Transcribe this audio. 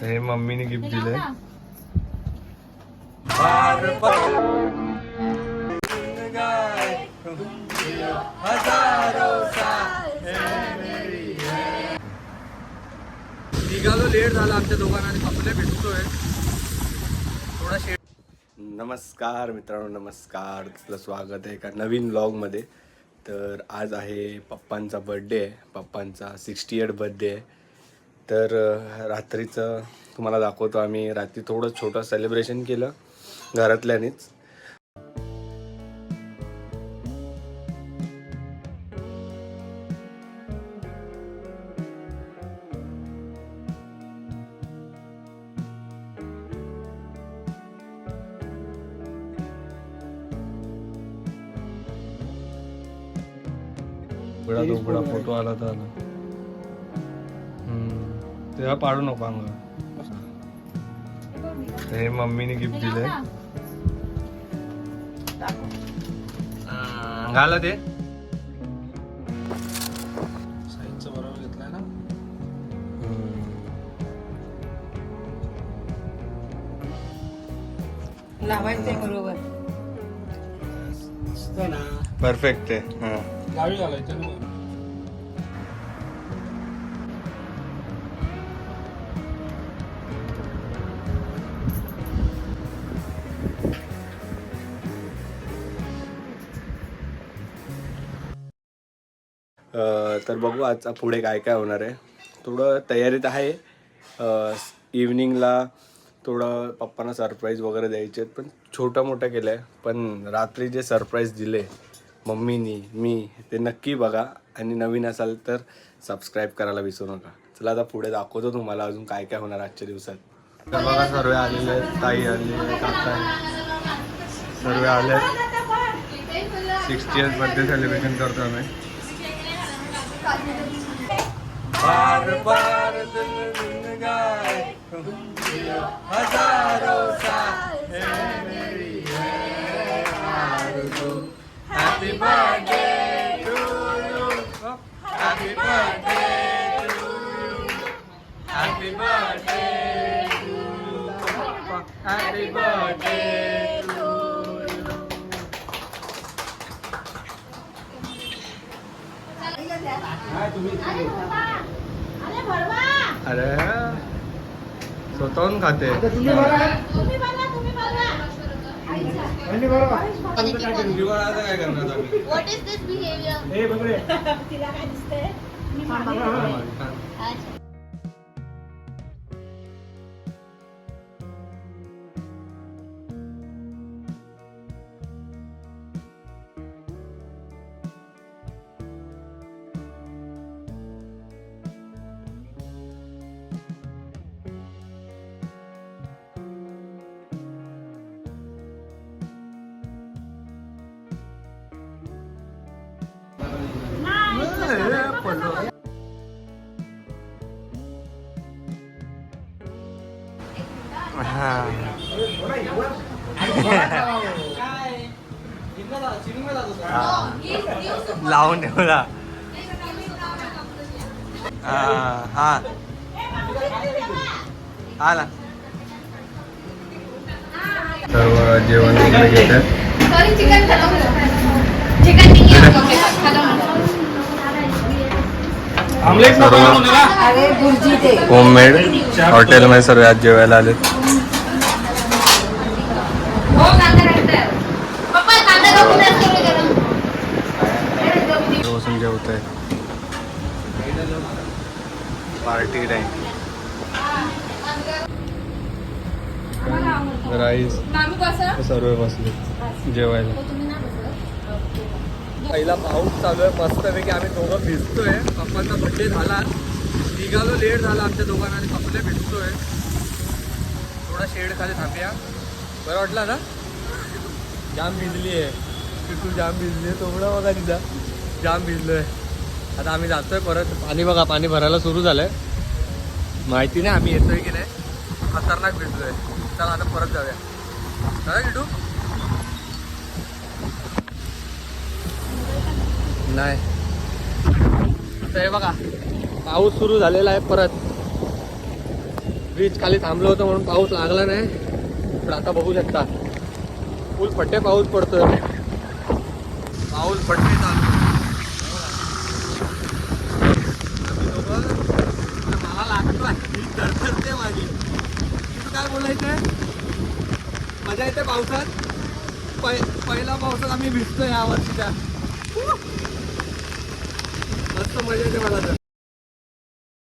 हे मम्मीने गिफ्ट दिलंय. निघालो लेट झाला आमच्या दोघांना भेटतोय. थोडा शेड नमस्कार मित्रांनो नमस्कार. तुला स्वागत आहे एका नवीन व्लॉगमध्ये तर आज आहे पप्पांचा बड्डे आहे. पप्पांचा सिक्स्टी एट बड्डे आहे. तर रात्रीचं तुम्हाला दाखवतो आम्ही. रात्री थोडं छोटं सेलिब्रेशन केलं. घरातल्यानेच. बडा तो बडा फोटो आला तर आला. तेव्हा पाडू नको अंग. हे मम्मीने गिफ्ट दिलंय. अं, घाला ते. साईजचं बरोबर घेतलाय ना? लावायचंय बरोबर. ना. परफेक्ट आहे. हा. गावी घालायचं तर बघू आजचा पुढे काय काय होणार आहे. थोडं तयारीत आहे. इव्हनिंगला थोडं पप्पांना सरप्राईज वगैरे द्यायचे आहेत. पण छोटं मोठं केलं आहे पण रात्री जे सरप्राईज दिले मम्मीनी मी ते नक्की बघा. आणि नवीन असाल तर सबस्क्राईब करायला विसरू नका. चला आता पुढे दाखवतो तुम्हाला अजून काय काय होणार आजच्या दिवसात. तर बघा सर्व आलेले आहेत. ताई आलेले काका सर्व आले. आहेत सिक्स्टी इयर्स बर्थडे सेलिब्रेशन करतो आम्ही. बार बार दिल दिन गाए हजारों साल है मेरी है आरज़ू हैप्पी बर्थडे अरे स्वतःहून खाते. काय करणार? आम्ही? अच्छा. लावून ठेवला हा ना. सर्व जेवण वगैरे घेतात. Sorry, होममेड हॉटेलमध्ये सर्व आज जेवायला आले हो. बसून जेवत आहे पार्टी टाइम. राईस? सर्व बसले जेवायला हो, तुम्ही नाही बसत? पहिला पाऊस चालू आहे मस्तपैकी आम्ही दोघं भिजतोय. पप्पांचा बड्डे झाला. निघालो लेट झाला आमच्या दोघांना आणि कपडे भिजतोय थोडा शेड खाली थांबूया. बरं वाटला ना? जाम भिजली आहे. तिथून जाम भिजली आहे. तोबडा बघा तिचा जाम भिजलोय. आता आम्ही जातोय परत. पाणी बघा पाणी भरायला सुरू झालंय. माहिती नाही आम्ही येतोय की नाही. खतरनाक भिजलोय. चला आता परत जाऊया. चला किटू. नाही. तर हे बघा पाऊस सुरू झालेला आहे परत. ब्रिज खाली थांबलो होतं म्हणून पाऊस लागला नाही. पण आता बघू शकता. फुल फट्टे पाऊस पडतोय. पाऊस फट्टे चालू. मला लागतोय मी धडधडते माझी तुझं काय बोलायचंय मजा येते पावसात? पहिल्या पहिला पावसात आम्ही भिजतोय या वर्षीच्या. मस्त मजा येते मला तर